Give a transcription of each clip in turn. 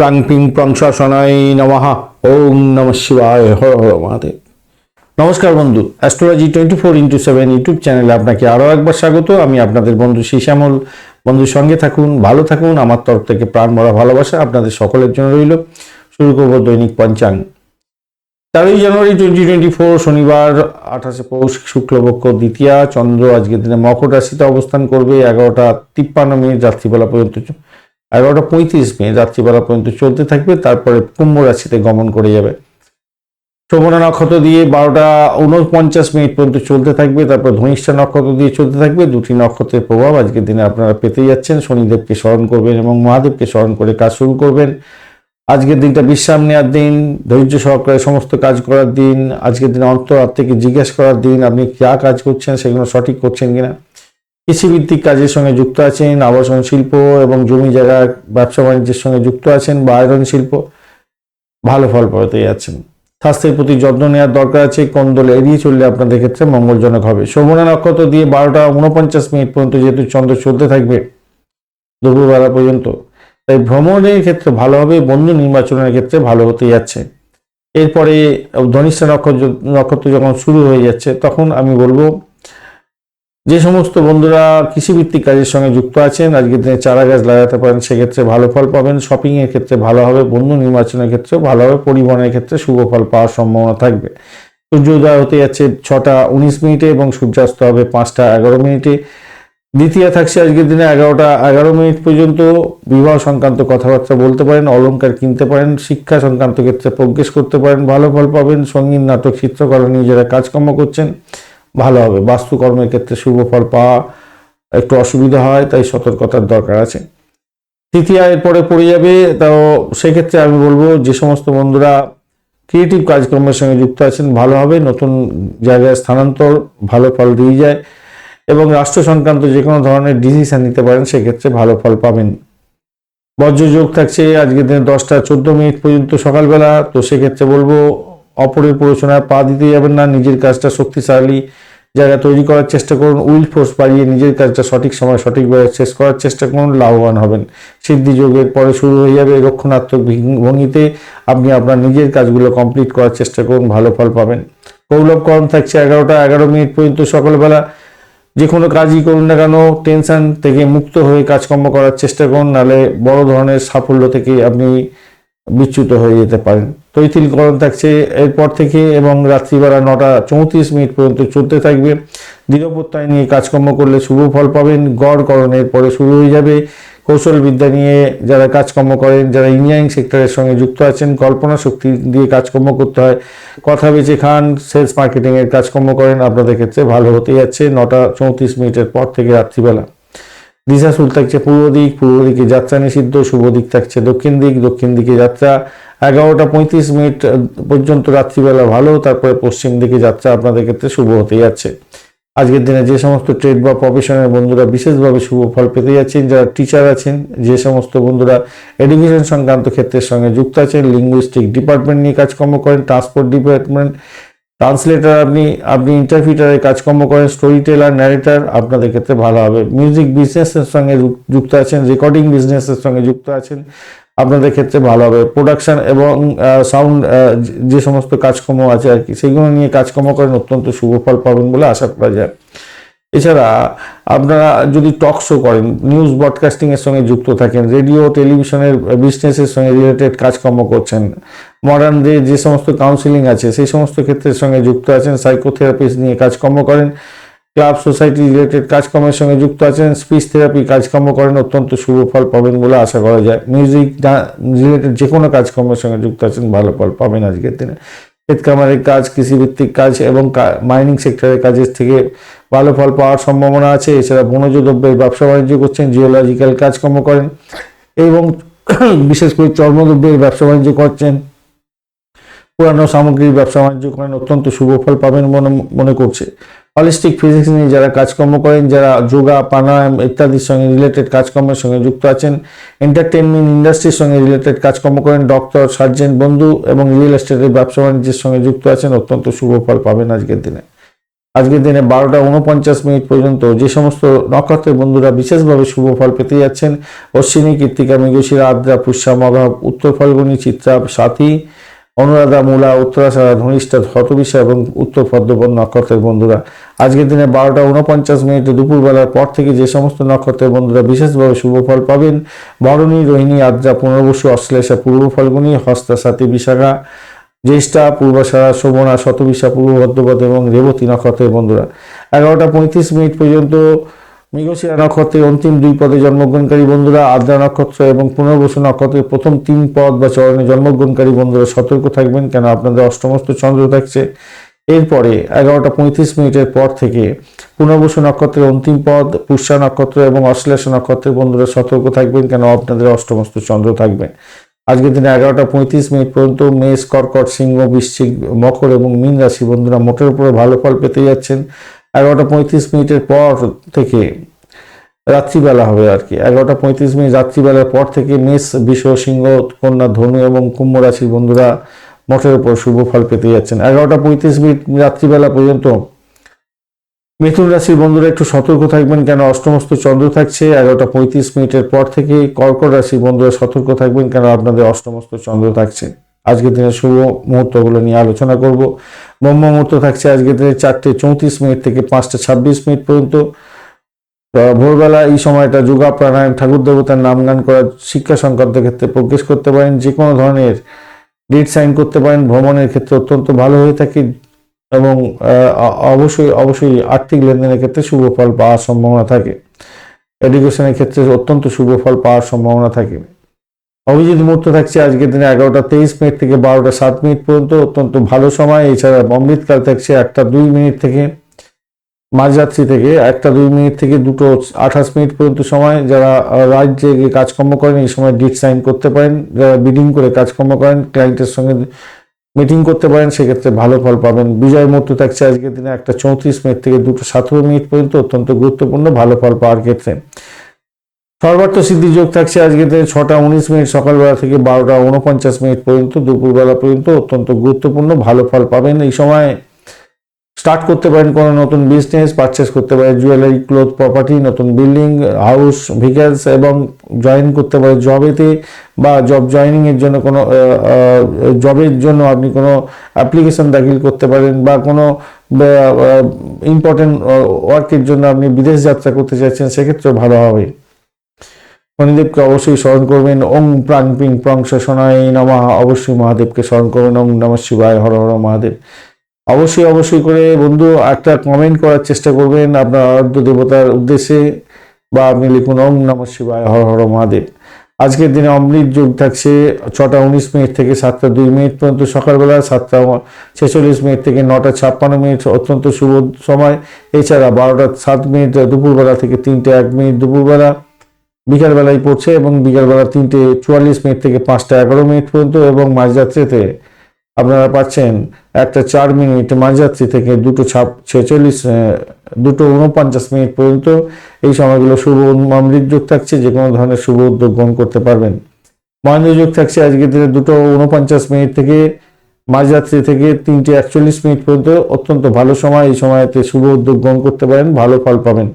প্রাং ping prong শনায় নমঃ। ওম নম শিবায়। হর হর মহাদেব। নমস্কার বন্ধু। Astrology twenty four into seven YouTube চ্যানেলে আপনাকে আরও একবার স্বাগত। আমি আপনাদের বন্ধু শ্যামল বন্ধুর সঙ্গে থাকুন, ভালো থাকুন। আমার তরফ থেকে প্রাণ ভরা ভালোবাসা আপনাদের সকলের জন্য রইল। শুরু করব দৈনিক পঞ্চাং। তেরোই জানুয়ারি টোয়েন্টি টোয়েন্টি ফোর শনিবার, আঠাশে পৌষ শুক্লপক্ষ দ্বিতীয়া, চন্দ্র, আজকের দিনে মকর রাশিতে অবস্থান করবে। এগারোটা তিপ্পান্ন মিনিট রাত্রিবেলা পর্যন্ত এগারোটা পঁয়ত্রিশ মিনিট রাত্রিবেলা পর্যন্ত চলতে থাকবে, তারপরে কুম্ভ রাশিতে গমন করে যাবে। শোভনা নক্ষত্র দিয়ে বারোটা উনপঞ্চাশ মিনিট পর্যন্ত চলতে থাকবে, তারপর ধনিষ্ঠা নক্ষত্র দিয়ে চলতে থাকবে। দুটি নক্ষত্রের প্রভাব আজকের দিনে আপনারা পেতে যাচ্ছেন। শনিদেবকে স্মরণ করবেন এবং মহাদেবকে স্মরণ করে কাজ শুরু করবেন। আজকের দিনটা বিশ্রাম নেওয়ার দিন, ধৈর্য সহকারে সমস্ত কাজ করার দিন, আজকের দিনে অন্তর থেকে জিজ্ঞেস করার দিন, আপনি যা কাজ করছেন, সেগুলো সঠিক করছেন কিনা। কৃষিভিত্তিক কাজের সঙ্গে যুক্ত আছেন, আবাসন শিল্প এবং জমি জায়গা, ব্যবসা বাণিজ্যের সঙ্গে যুক্ত আছেন বা আয়রন শিল্প, ভালো ফল পাওয়াতে যাচ্ছেন। স্বাস্থ্যের প্রতি যত্ন নেওয়ার দরকার আছে, কোন দল এড়িয়ে চললে আপনাদের ক্ষেত্রে মঙ্গলজনক হবে। শোভনা নক্ষত্র দিয়ে বারোটা উনপঞ্চাশ মিনিট পর্যন্ত যেহেতু চন্দ্র চলতে থাকবে, দুপুরবেলা পর্যন্ত, তাই ভ্রমণের ক্ষেত্রে ভালো হবে, বন্ধু নির্বাচনের ক্ষেত্রে ভালো হতে যাচ্ছে। এরপরে ধনিষ্ঠা নক্ষত্র নক্ষত্র যখন শুরু হয়ে যাচ্ছে, তখন আমি বলব যে সমস্ত বন্ধুরা কৃষিভিত্তিক কাজের সঙ্গে যুক্ত আছেন, আজকের দিনে চারা গাছ লাগাতে পারেন, সেক্ষেত্রে ভালো ফল পাবেন শপিং এর ক্ষেত্রে ভালো হবে বন্ধু নির্বাচনের ক্ষেত্রে ভালো হবে, পরিবহনের ক্ষেত্রে শুভ ফল পাওয়ার সম্ভাবনা থাকবে। সূর্যোদয় হতে যাচ্ছে ছটা উনিশ মিনিটে এবং সূর্যাস্ত হবে পাঁচটা এগারো মিনিটে। দ্বিতীয় থাকছে আজকের দিনে এগারোটা এগারো মিনিট পর্যন্ত বিবাহ সংক্রান্ত কথাবার্তা বলতে পারেন অলঙ্কার কিনতে পারেন, শিক্ষা সংক্রান্ত ক্ষেত্রে প্রজ্ঞেস করতে পারেন, ভালো ফল পাবেন, সংগীত, নাটক, চিত্রকলা নিয়ে যারা কাজকর্ম করছেন। ভালো হবে। বাস্তুকর্মের ক্ষেত্রে শুভ ফল পাওয়া একটু অসুবিধা হয়, তাই সতর্কতার দরকার আছে। তৃতীয় এরপরে পড়ে যাবে, তাও সেক্ষেত্রে আমি বলব যে সমস্ত বন্ধুরা ক্রিয়েটিভ কাজকর্মের সঙ্গে যুক্ত আছেন, ভালো হবে, নতুন জায়গায় স্থানান্তর, ভালো ফল দিয়ে যায় এবং রাষ্ট্র সংক্রান্ত যে কোনো ধরনের ডিসিশন নিতে পারেন, সেক্ষেত্রে ভালো ফল পাবেন। বজ্রযোগ থাকছে, আজকের দিনে দশটা চোদ্দ মিনিট পর্যন্ত সকালবেলা, তো সেক্ষেত্রে বলব অপরের প্ররোচনায় পা দিতে যাবেন না, নিজের কাজটা শক্তিশালী জায়গা তৈরি করার চেষ্টা করুন, উইল ফোর্স বাড়িয়ে নিজের কাজটা সঠিক সময় সঠিকভাবে শেষ করার চেষ্টা করুন, লাভবান হবেন। সিদ্ধি যোগের পরে শুরু হয়ে যাবে রক্ষণাত্মক ভঙ্গিতে। আপনি আপনার নিজের কাজগুলো কমপ্লিট করার চেষ্টা করুন, ভালো ফল পাবেন। কৌলভ করণ থাকছে এগারোটা, এগারো মিনিট পর্যন্ত সকালবেলা। যে কোনো কাজই করুন না কেন টেনশন থেকে মুক্ত হয়ে কাজকর্ম করার চেষ্টা করুন নাহলে বড় ধরনের সাফল্য থেকে আপনি বিচ্যুত হয়ে যেতে পারেন। তৈতিলকরণ থাকছে এরপর থেকে এবং রাত্রিবেলা নটা চৌত্রিশ মিনিট পর্যন্ত চলতে থাকবে। দৃঢ়প্রত্যয় নিয়ে কাজকর্ম করলে শুভ ফল পাবেন। গড়করণের পরে শুরু হয়ে যাবে। কৌশল বিদ্যা নিয়ে যারা কাজকর্ম করেন, যারা ইঞ্জিনিয়ারিং সেক্টরের সঙ্গে যুক্ত আছেন, কল্পনা শক্তি দিয়ে কাজকর্ম করতে হয়। কথা বেচে খান সেলস মার্কেটিংয়ের কাজকর্ম করেন, আপনাদের ক্ষেত্রে ভালো হতে যাচ্ছে। নটা চৌত্রিশ মিনিটের পর থেকে রাত্রিবেলা। দিশাশুল থাকছে পূর্ব দিক, পূর্ব দিকে যাত্রা নিষিদ্ধ, শুভ দিক থাকছে দক্ষিণ দিক, দক্ষিণ দিকে যাত্রা। এগারোটা পঁয়ত্রিশ মিনিট পর্যন্ত রাত্রিবেলা ভালো, তারপরে পশ্চিম দিকে যাত্রা আপনাদের ক্ষেত্রে শুভ হতে যাচ্ছে। আজকের দিনে যে সমস্ত ট্রেড বা প্রফেশনের বন্ধুরা বিশেষভাবে শুভ ফল পেতে যাচ্ছেন, যারা টিচার আছেন, যে সমস্ত বন্ধুরা এডুকেশন সংক্রান্ত ক্ষেত্রের সঙ্গে যুক্ত আছেন লিঙ্গুইস্টিক ডিপার্টমেন্ট নিয়ে কাজকর্ম করেন ট্রান্সপোর্ট ডিপার্টমেন্ট ট্রান্সলেটার আপনি আপনি ইন্টারপ্রিটারের কাজকর্ম করেন স্টোরি টেলার ন্যারেটার আপনাদের ক্ষেত্রে ভালো হবে। মিউজিক বিজনেসের সঙ্গে যুক- যুক্ত আছেন রেকর্ডিং বিজনেসের সঙ্গে যুক্ত আছেন, আপনাদের ক্ষেত্রে ভালো হবে। প্রোডাকশান এবং সাউন্ড যে সমস্ত কাজকর্ম আছে আর কি, সেগুলো নিয়ে কাজকর্ম করেন অত্যন্ত শুভ ফল পাবেন বলে আশা করা যায়। এছাড়া আপনারা যদি টক শো করেন নিউজ ব্রডকাস্টিং এর সঙ্গে যুক্ত থাকেন রেডিও টেলিভিশনের বিজনেসের সঙ্গে রিলেটেড কাজকর্ম করছেন মডার্ন ডে যে সমস্ত কাউন্সিলিং আছে, সেই সমস্ত ক্ষেত্রের সঙ্গে যুক্ত আছেন সাইকোথেরাপিস্ট নিয়ে কাজকর্ম করেন ক্লাব সোসাইটি রিলেটেড কাজকর্মের সঙ্গে যুক্ত আছেন স্পিচ থেরাপি কাজকর্ম করেন, অত্যন্ত শুভ ফল পাবেন বলে আশা করা যায়। মিউজিক রিলেটেড যে কোনো কাজকর্মের সঙ্গে যুক্ত আছেন, ভালো ফল পাবেন আজকের দিনে। ক্ষেত খামারের কাজ, কৃষিভিত্তিক কাজ এবং মাইনিং সেক্টরের কাজের থেকে ভালো ফল পাওয়ার সম্ভাবনা আছে। এছাড়া বনজ দ্রব্যের ব্যবসা বাণিজ্য করছেন জিওলজিক্যাল কাজকর্ম করেন এবং বিশেষ করে চর্মদ্রব্যের ব্যবসা বাণিজ্য করছেন। পুরানো সামগ্রীর ব্যবসা বাণিজ্য করেন, অত্যন্ত শুভ ফল পাবেন মনে মনে করছে। হলিস্টিক ফিজিক্স নিয়ে যারা কাজকর্ম করেন, যারা যোগা, প্রাণায়াম ইত্যাদির সঙ্গে রিলেটেড কাজকর্মের সঙ্গে যুক্ত আছেন এন্টারটেনমেন্ট ইন্ডাস্ট্রির সঙ্গে রিলেটেড কাজকর্ম করেন ডক্টর সার্জেন্ট বন্ধু এবং রিয়েল এস্টেটের ব্যবসা বাণিজ্যের সঙ্গে যুক্ত আছেন, অত্যন্ত শুভ ফল পাবেন আজকের দিনে। আজকের দিনে বারোটা উনপঞ্চাশ মিনিট পর্যন্ত যে সমস্ত নক্ষত্রের বন্ধুরা বিশেষভাবে শুভ ফল পেতে যাচ্ছেন, অশ্বিনী, কৃত্তিকা, মৃগশিরা, আদ্রা, পুষ্যা, মঘা, উত্তর ফল্গুনী, চিত্রা, সাথী অনুরাধা মূলা, উত্তরাশারা ধনিষ্ঠা হতবিষা এবং উত্তর পদ্মপদ নক্ষত্রের বন্ধুরা। আজকের দিনে বারোটা উনপঞ্চাশ মিনিটে দুপুরবেলার পর থেকে যে সমস্ত নক্ষত্রের বন্ধুরা বিশেষভাবে শুভ ফল পাবেন, বরণী, রোহিণী, আদ্রা, পুনর্বসু, অশ্লেষা, পূর্ব ফল্গুনী, হস্তা সাথী বিশাখা, জ্যেষ্ঠা, পূর্বাশারা শোভনা শতবিশা, পূর্ব ভদ্রপদ এবং রেবতী নক্ষত্রের বন্ধুরা। এগারোটা পঁয়ত্রিশ মিনিট পর্যন্ত মৃগশিরা নক্ষত্রের অন্তিম দুই পদে জন্মগ্রহণকারী বন্ধুরা, আদ্রা নক্ষত্র এবং পুনর্বসু নক্ষত্রের প্রথম তিন পদ বা চরণে জন্মগ্রহণকারী বন্ধুরা সতর্ক থাকবেন, কেন আপনাদের অষ্টমস্ত চন্দ্র থাকছে। এরপরে এগারোটা পঁয়ত্রিশ মিনিটের পর থেকে পুনর্বসু নক্ষত্রের অন্তিম পদ, পুষ্যা নক্ষত্র এবং অশ্লেষা নক্ষত্রের বন্ধুরা সতর্ক থাকবেন, কেন আপনাদের অষ্টমস্ত চন্দ্র থাকবে। আজকের দিনে এগারোটা পঁয়ত্রিশ মিনিট পর্যন্ত মেষ, কর্কট, সিংহ, বৃশ্চিক, মকর এবং মীন রাশি বন্ধুরা মোটের উপরে ভালো ফল পেতে যাচ্ছেন। এগারোটা পঁয়ত্রিশ মিনিটের পর থেকে রাত্রিবেলা হবে আর কি। এগারোটা পঁয়ত্রিশ মিনিট রাত্রিবেলার পর থেকে মেষ বিষ সিংহ কন্যা ধনু এবং কুম্ভ রাশির বন্ধুরা মঠের উপর শুভ ফল পেতে যাচ্ছেন। এগারোটা পঁয়ত্রিশ মিনিট রাত্রিবেলা পর্যন্ত মিথুন রাশির বন্ধুরা একটু সতর্ক থাকবেন কেন? অষ্টমস্ত চন্দ্র থাকছে, এগারোটা পঁয়ত্রিশ মিনিটের পর থেকে কর্কট রাশির বন্ধুরা সতর্ক থাকবেন কেন? আপনাদের অষ্টমস্ত চন্দ্র থাকছে। আজকের দিনে শুভ মুহূর্তগুলো নিয়ে আলোচনা করব। ব্রহ্ম মুহূর্ত থাকছে আজকে চারটে চৌত্রিশ মিনিট থেকে পাঁচটা ছাব্বিশ মিনিট পর্যন্ত। ভোরবেলা এই সময়টা যোগা প্রাণায়াম ঠাকুর দেবতার নাম গান করা শিক্ষা সংক্রান্ত ক্ষেত্রে প্রজ্ঞেস করতে পারেন, যে কোনো ধরনের ডিট সাইন করতে পারেন, ভ্রমণের ক্ষেত্রে অত্যন্ত ভালো হয়ে থাকে এবং অবশ্যই অবশ্যই আর্থিক লেনদেনের ক্ষেত্রে শুভ ফল পাওয়ার সম্ভাবনা থাকে। এডুকেশনের ক্ষেত্রে অত্যন্ত শুভ ফল পাওয়ার সম্ভাবনা থাকে। অভিজিৎ মুহূর্ত থাকছে আজকের দিনে এগারোটা তেইশ মিনিট থেকে বারোটা সাত মিনিট পর্যন্ত, অত্যন্ত ভালো সময়। এছাড়া অমৃতকাল থাকছে একটা দুই মিনিট থেকে, মাঝরাত্রি থেকে একটা দুই মিনিট থেকে দুটো আঠাশ মিনিট পর্যন্ত সময়। যারা রাজ্যে গিয়ে কাজকর্ম করেন, এই সময় ডিট সাইন করতে পারেন। যারা বিডিং করে কাজকর্ম করেন, ক্লায়েন্টের সঙ্গে মিটিং করতে পারেন, সেক্ষেত্রে ভালো ফল পাবেন। বিজয় মুহূর্ত থাকছে আজকের দিনে একটা চৌত্রিশ মিনিট থেকে দুটো সতেরো মিনিট পর্যন্ত, অত্যন্ত গুরুত্বপূর্ণ, ভালো ফল পাওয়ার ক্ষেত্রে। সর্বার্থ সিদ্ধি যোগ থাকছে আজকে ছটা উনিশ মিনিট, সকালবেলা থেকে বারোটা উনপঞ্চাশ মিনিট পর্যন্ত, দুপুরবেলা পর্যন্ত অত্যন্ত গুরুত্বপূর্ণ, ভালো ফল পাবেন। এই সময় স্টার্ট করতে পারেন কোনো নতুন বিজনেস পারচেস করতে পারেন জুয়েলারি ক্লোথ প্রপার্টি নতুন বিল্ডিং হাউস ভেহিকেলস এবং জয়েন করতে পারেন জবেতে বা জব জয়েনিং এর জন্য কোনো জবের জন্য আপনি কোনো অ্যাপ্লিকেশন দাখিল করতে পারেন বা কোনো ইম্পর্টেন্ট ওয়ার্কের জন্য আপনি বিদেশ যাত্রা করতে চাইছেন, সেক্ষেত্রেও ভালো হবে। শনিদেবকে অবশ্যই স্মরণ করবেন। ওং প্রাণ পিং প্রং শোনায় নমঃ। অবশ্যই মহাদেবকে স্মরণ করবেন ওং নম শিবায় হর হর মহাদেব। অবশ্যই অবশ্যই করে বন্ধু একটা কমেন্ট করার চেষ্টা করবেন আপনার আরাধ্য দেবতার উদ্দেশ্যে বা আপনি লিখুন, ওং নম শিবায় হর হর মহাদেব। আজকের দিনে অমৃত যোগ থাকছে ছটা উনিশ মিনিট থেকে সাতটা দুই মিনিট পর্যন্ত সকালবেলা, সাতটা ছেচল্লিশ মিনিট থেকে নটা ছাপ্পান্ন মিনিট অত্যন্ত শুভ সময়। এছাড়া বারোটা সাত মিনিট দুপুরবেলা থেকে তিনটে এক মিনিট দুপুরবেলা। বিকালবেলায় পড়ছে এবং বিকালবেলা তিনটে চুয়াল্লিশ মিনিট থেকে পাঁচটা এগারো মিনিট পর্যন্ত এবং মাঝরাত্রিতে আপনারা পাচ্ছেন একটা চার মিনিট মাঝরাত্রি থেকে দুটো ছাপ ছেচল্লিশ দুটো উনপঞ্চাশ মিনিট পর্যন্ত এই সময়গুলো শুভ অমৃত যোগ থাকছে, যে কোনো ধরনের শুভ উদ্যোগ গ্রহণ করতে পারবেন। মহেন্দ্র যোগ থাকছে আজকের দিনে দুটো উনপঞ্চাশ মিনিট থেকে মাঝরাত্রি থেকে তিনটে একচল্লিশ মিনিট পর্যন্ত। অত্যন্ত ভালো সময়, এই সময়তে শুভ উদ্যোগ গ্রহণ করতে পারেন, ভালো ফল পাবেন।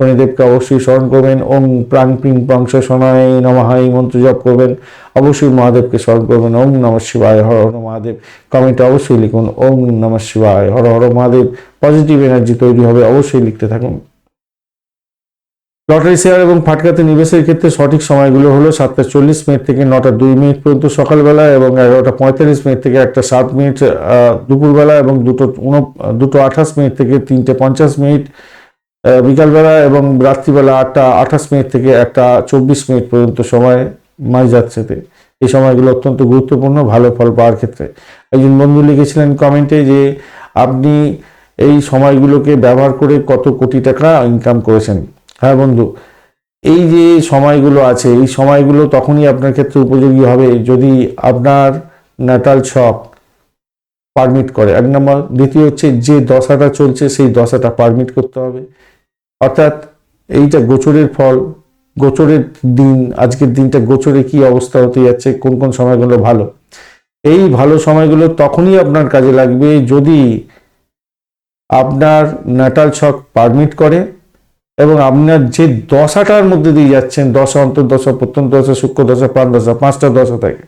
শনিদেবকে অবশ্যই স্মরণ করবেন। ওং প্রাণ পিং পংশ শনায় নমহা এই মন্ত্র জপ করবেন। অবশ্যই মহাদেবকে স্মরণ করবেন। ওং নম শিবায়, হর হর মহাদেব। কমেন্টে অবশ্যই লিখুন ওং নম শিবায়, হর হর মহাদেব। পজিটিভ এনার্জি তৈরি হবে, অবশ্যই লিখতে থাকুন। লটারি শেয়ার এবং ফাটকাতে নিবেশের ক্ষেত্রে সঠিক সময়গুলো হলো সাতটা চল্লিশ মিনিট থেকে নটা দুই মিনিট পর্যন্ত সকালবেলা এবং এগারোটা পঁয়তাল্লিশ মিনিট থেকে একটা সাত মিনিট দুপুরবেলা এবং দুটো উন দুটো আঠাশ মিনিট থেকে তিনটে পঞ্চাশ মিনিট। বিকালবেলা এবং রাত্রিবেলা আটটা, আঠাশ মিনিট থেকে একটা চব্বিশ মিনিট পর্যন্ত সময় মাঝ যাচ্ছেতে এই সময়গুলো অত্যন্ত গুরুত্বপূর্ণ, ভালো ফল পাওয়ার ক্ষেত্রে। একজন বন্ধু লিখেছিলেন কমেন্টে যে, আপনি এই সময়গুলোকে ব্যবহার করে কত কোটি টাকা ইনকাম করেছেন? হ্যাঁ বন্ধু, এই যে সময়গুলো আছে, এই সময়গুলো তখনই আপনার ক্ষেত্রে উপযোগী হবে যদি আপনার ন্যাটাল ছক পারমিট করে। এক নম্বর, দ্বিতীয় হচ্ছে যে দশাটা চলছে, সেই দশাটা পারমিট করতে হবে। অর্থাৎ এইটা গোচরের ফল, গোচরের দিন, আজকের দিনটা গোচরে কি অবস্থা হতে যাচ্ছে, কোন কোন সময়গুলো ভালো? এই ভালো সময়গুলো তখনই আপনার কাজে লাগবে যদি আপনার ন্যাটাল ছক পারমিট করে এবং আপনার যে দশাটার মধ্যে দিয়ে যাচ্ছেন, দশা অন্তর্দশা প্রত্যন্ত দশা, সূক্ষ্ম দশা, প্রাণ দশা, পাঁচটা দশা থাকে,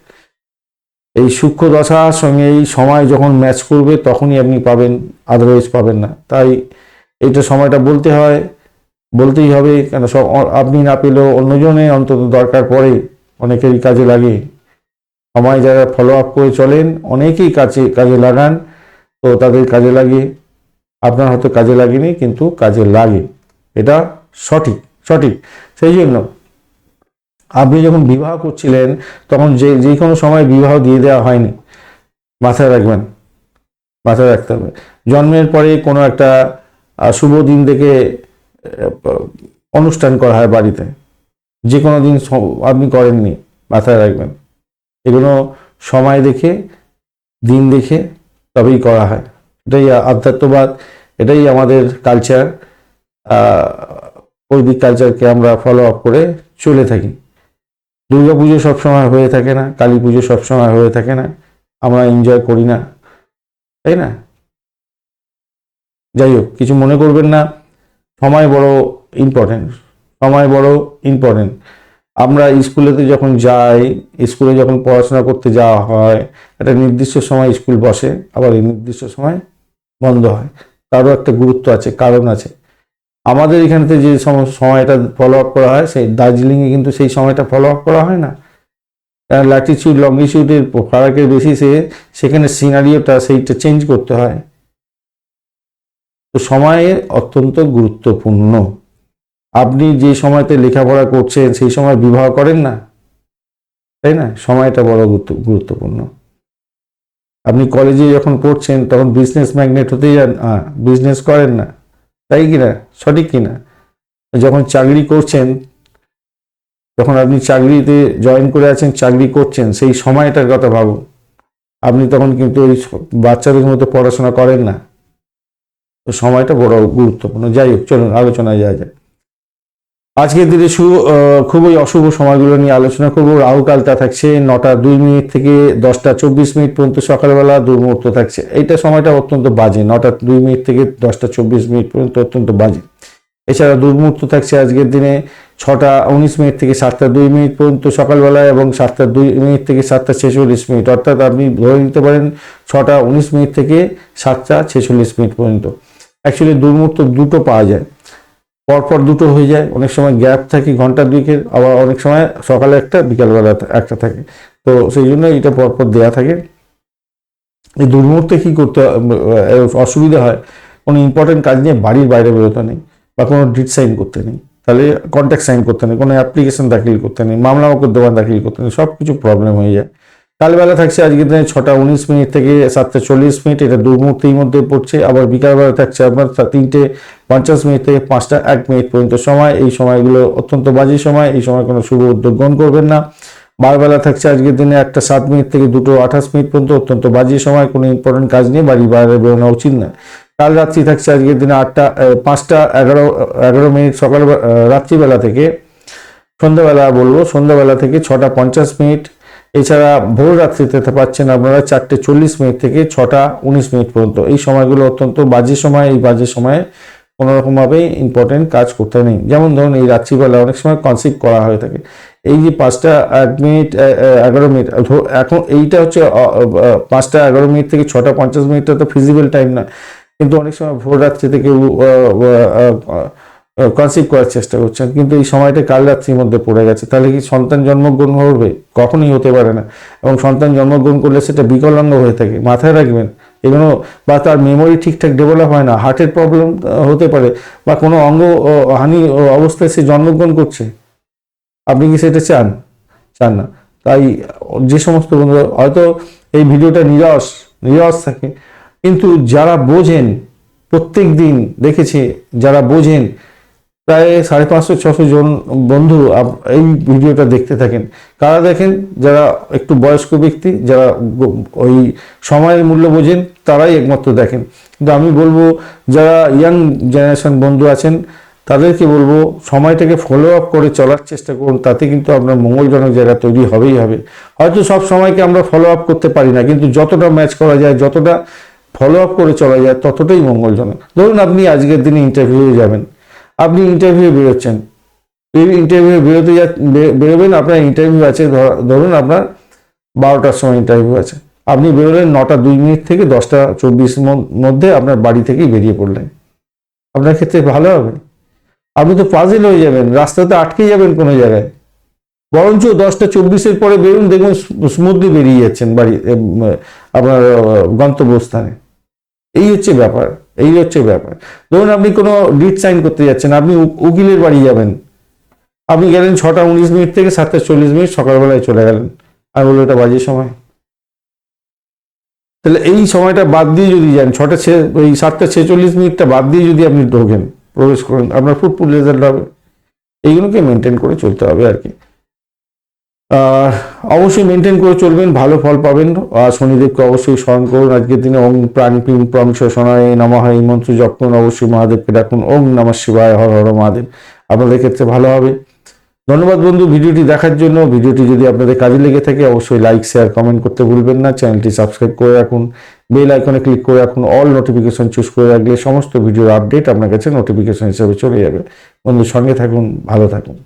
এই সূক্ষ্ম দশার সঙ্গে এই সময় যখন ম্যাচ করবে তখনই আপনি পাবেন আদারওয়াইজ পাবেন না। তাই এটা সময়টা বলতে হয় বলতেই হবে কেন সব আপনি না পেলেও অন্যজনে অন্তত দরকার পড়ে অনেকেরই কাজে লাগে। সময় যারা ফলো আপ করে চলেন অনেকেই কাজে কাজে লাগান তো তাদের কাজে লাগে। আপনার হয়তো কাজে লাগেনি কিন্তু কাজে লাগে। এটা সঠিক সঠিক। সেই জন্য আপনি যখন বিবাহ করছিলেন তখন যে যে কোনো সময় বিবাহ দিয়ে দেওয়া হয়নি। মাথায় রাখবেন মাথায় রাখতে হবে। জন্মের পরে কোনো একটা শুভ দিন আহ, অনুষ্ঠান করা হয় বাড়িতে। যে কোনো দিন আপনি করেননি, মাথায় রাখবেন। এগুলো সময় দেখে, দিন দেখে তবেই করা হয়। এটাই আধ্যাত্মবাদ, এটাই আমাদের কালচার বৈদিক কালচারকে আমরা ফলো আপ করে চলে থাকি। দুর্গা পুজো সবসময় হয়ে থাকে না কালী পুজো সবসময় হয়ে থাকে না, আমরা এনজয় করি না, তাই না? যাই হোক, কিছু মনে করবেন না। সময় বড় ইম্পর্টেন্ট সময় বড় ইম্পর্টেন্ট আমরা স্কুলেতে যখন যাই, স্কুলে যখন পড়াশোনা করতে যাওয়া হয়, একটা নির্দিষ্ট সময় স্কুল বসে, আবার এই নির্দিষ্ট সময় বন্ধ হয়। তারও একটা গুরুত্ব আছে, কারণ আছে। আমাদের এখানেতে যে সম- সময়টা ফলো আপ করা হয়, সেই দার্জিলিংয়ে কিন্তু সেই সময়টা ফলো আপ করা হয় না। ল্যাটিচিউড লঙ্গিচিউডের ফারাকের বেসিসে সেখানে সিনারিওটা সেইটা চেঞ্জ করতে হয়। তো সময়ে অত্যন্ত গুরুত্বপূর্ণ। আপনি যে সময়তে লেখাপড়া করছেন, সেই সময় বিবাহ করেন না? তাই না? সময়টা বড় গুরুত্ব- গুরুত্বপূর্ণ। আপনি কলেজে যখন পড়ছেন, তখন বিজনেস ম্যাগনেট হতে যান বিজনেস করেন না। তাই কিনা সঠিক কি না? যখন চাকরি করছেন, যখন আপনি চাকরিতে জয়েন করে আছেন, চাকরি করছেন, সেই সময়টার কথা ভাবুন। আপনি তখন কিন্তু ওই বাচ্চাদের মতো পড়াশোনা করেন না। তো সময়টা বড় গুরুত্বপূর্ণ। যাই হোক, চলুন, আলোচনায় যাওয়া যায় আজকের দিনে শু খুবই অশুভ সময়গুলো নিয়ে আলোচনা করব। রাহুকালটা থাকছে নটা দুই মিনিট থেকে দশটা চব্বিশ মিনিট পর্যন্ত সকালবেলা, দুর্মুহূর্ত থাকছে। এইটা সময়টা অত্যন্ত বাজে, নটা দুই মিনিট থেকে দশটা চব্বিশ মিনিট পর্যন্ত অত্যন্ত বাজে। এছাড়া দুর্মুহূর্ত থাকছে আজকের দিনে ছটা উনিশ মিনিট থেকে সাতটা দুই মিনিট পর্যন্ত সকালবেলা এবং সাতটা দুই মিনিট থেকে সাতটা ছেচল্লিশ মিনিট। অর্থাৎ আপনি ধরে নিতে পারেন, ছটা উনিশ মিনিট থেকে সাতটা ছেচল্লিশ মিনিট পর্যন্ত। অ্যাকচুয়ালি দুর্মুহূর্ত দুটো পাওয়া যায়। পরপর দুটো হয়ে যায়। অনেক সময় গ্যাপ থাকে ঘণ্টা দুইকের, আবার অনেক সময় সকালে একটা, বিকালবেলা একটা থাকে। তো সেই জন্য এটা পরপর দেয়া থাকে। এই দুর্মুহূর্তে কী করতে অসুবিধা হয়। কোনো ইম্পর্টেন্ট কাজ নিয়ে বাড়ির বাইরে বেরোতে নেই বা কোনো ডিট সাইন করতে নেই। তাহলে কন্ট্যাক্ট সাইন করতে নেই। কোনো অ্যাপ্লিকেশন দাখিল করতে নেই। মামলা মোকদ্দমা দাখিল করতে নেই। সব কিছু প্রবলেম হয়ে যায়। কালবেলা থাকছে আজকের দিনে ছটা উনিশ মিনিট থেকে সাতটা চল্লিশ মিনিট। এটা দু মুহূর্তের মধ্যে পড়ছে। আবার বিকালবেলা থাকছে আপনার তিনটে পঞ্চাশ মিনিট থেকে পাঁচটা এক মিনিট পর্যন্ত সময়। এই সময়গুলো অত্যন্ত বাজে সময়। এই সময় কোনো শুভ উদ্যোগ গ্রহণ করবেন না। বারবেলা থাকছে আজকের দিনে একটা সাত মিনিট থেকে দুটো আঠাশ মিনিট পর্যন্ত অত্যন্ত বাজে সময়। কোনো ইম্পর্টেন্ট কাজ নিয়ে বাড়ি বাইরে বেরোনো উচিত না। কাল রাত্রি থাকছে আজকের দিনে আটটা পাঁচটা, এগারো এগারো মিনিট সকাল রাত্রিবেলা থেকে, সন্ধ্যাবেলা বলব, সন্ধ্যাবেলা থেকে ছটা পঞ্চাশ মিনিট। এছাড়া ভোর রাত্রিতে পাচ্ছেন আপনারা চারটে চল্লিশ মিনিট থেকে ছটা উনিশ মিনিট পর্যন্ত। এই সময়গুলো অত্যন্ত বাজে সময়, এই বাজে সময়ে কোনো রকমভাবে ইম্পর্টেন্ট কাজ করতে নেই। যেমন ধরুন, এই রাত্রিবেলা অনেক সময় কনসিভ করা হয়ে থাকে। এই যে পাঁচটা এক মিনিট এগারো মিনিট এখন এইটা হচ্ছে পাঁচটা এগারো মিনিট থেকে ছটা পঞ্চাশ মিনিটটা তো ফিজিবল টাইম না। কিন্তু অনেক সময় ভোর রাত্রি থেকে কনসিভ করার চেষ্টা করছেন। কিন্তু এই সময়টা কাল রাত্রির মধ্যে পড়ে গেছে। তাহলে কি সন্তান জন্মগ্রহণ করবে? কখনোই হতে পারে না। এবং সন্তান জন্মগ্রহণ করলে সেটা বিকলাঙ্গ হয়ে থাকে। মাথায় রাখবেন, এগুলো বা তার মেমোরি ঠিকঠাক ডেভেলপ হয় না হার্টের প্রবলেম হতে পারে বা কোনো অঙ্গ হানি অবস্থায় সে জন্মগ্রহণ করছে। আপনি কি সেটা চান? চান না। তাই যে সমস্ত বন্ধুরা, হয়তো এই ভিডিওটা নিরস নিরস থাকে। কিন্তু যারা বোঝেন প্রত্যেক দিন দেখেছে যারা বোঝেন প্রায় সাড়ে পাঁচশো, ছশো জন বন্ধু এই ভিডিওটা দেখতে থাকেন। কারা দেখেন? যারা একটু বয়স্ক ব্যক্তি, যারা ওই সময়ের মূল্য বোঝেন, তারাই একমাত্র দেখেন। কিন্তু আমি বলব, যারা ইয়াং জেনারেশন বন্ধু আছেন, তাদেরকে বলব, সময়টাকে ফলো আপ করে চলার চেষ্টা করুন। তাতে কিন্তু আপনার মঙ্গলজনক জায়গা তৈরি হবেই হবে। হয়তো সব সময়কে আমরা ফলো আপ করতে পারি না, কিন্তু যতটা ম্যাচ করা যায়, যতটা ফলো আপ করে চলা যায়, ততটাই মঙ্গলজনক। ধরুন আপনি আজকের দিনে ইন্টারভিউ যাবেন। আপনি ইন্টারভিউ বেরোচ্ছেন। ইন্টারভিউ বেরোতে যা বেরোবেন, আপনার ইন্টারভিউ আছে, ধর- ধরুন আপনার বারোটার সময় ইন্টারভিউ আছে। আপনি বেরোলেন নটা দুই মিনিট থেকে দশটা চব্বিশ মধ্যে আপনার বাড়ি থেকেই বেরিয়ে পড়লেন। আপনার ক্ষেত্রে ভালো হবে। আপনি তো পাজিল হয়ে যাবেন রাস্তাতে আটকে যাবেন কোনো জায়গায়। বরঞ্চ দশটা চব্বিশের পরে বেরুন, দেখুন স্মুথলি বেরিয়ে যাচ্ছেন বাড়ি আপনার গন্তব্যস্থানে। এই হচ্ছে ব্যাপার। এই হচ্ছে ব্যাপার। ধরুন আপনি কোনো ডিট সাইন করতে যাচ্ছেন, আপনি উকিলের বাড়ি যাবেন। আপনি গেলেন ছটা উনিশ মিনিট থেকে সাতটা চল্লিশ মিনিট সকালবেলায় চলে গেলেন। আর বলল, এটা বাজে সময়। তাহলে এই সময়টা বাদ দিয়ে যদি যান, ছটা ছে, ওই সাতটা ছেচল্লিশ মিনিটটা বাদ দিয়ে যদি আপনি ঢোকেন, প্রবেশ করেন, আপনার ফুটফুল রেজাল্ট হবে। এইগুলোকে মেনটেন করে চলতে হবে আর কি। অবশ্যই মেনটেন করে চলবেন, ভালো ফল পাবেন। আর শনিদেবকে অবশ্যই স্মরণ করুন আজকের দিনে। ওং প্রাণ পিং প্রং শোষণায় নমঃ। এই মন্ত্র জপ করুন, অবশ্যই মহাদেবকে ডাকুন। ওং নমঃ শিবায়, হর হর মহাদেব। আপনাদের ক্ষেত্রে ভালো হবে। ধন্যবাদ বন্ধু, ভিডিওটি দেখার জন্য। ভিডিওটি যদি আপনাদের কাজে লেগে থাকে, অবশ্যই লাইক শেয়ার কমেন্ট করতে ভুলবেন না। চ্যানেলটি সাবস্ক্রাইব করে রাখুন। বেল আইকনে ক্লিক করে রাখুন। অল নোটিফিকেশন চুজ করে রাখলে সমস্ত ভিডিওর আপডেট আপনার কাছে নোটিফিকেশন হিসেবে চলে যাবে। বন্ধু, সঙ্গে থাকুন, ভালো থাকুন।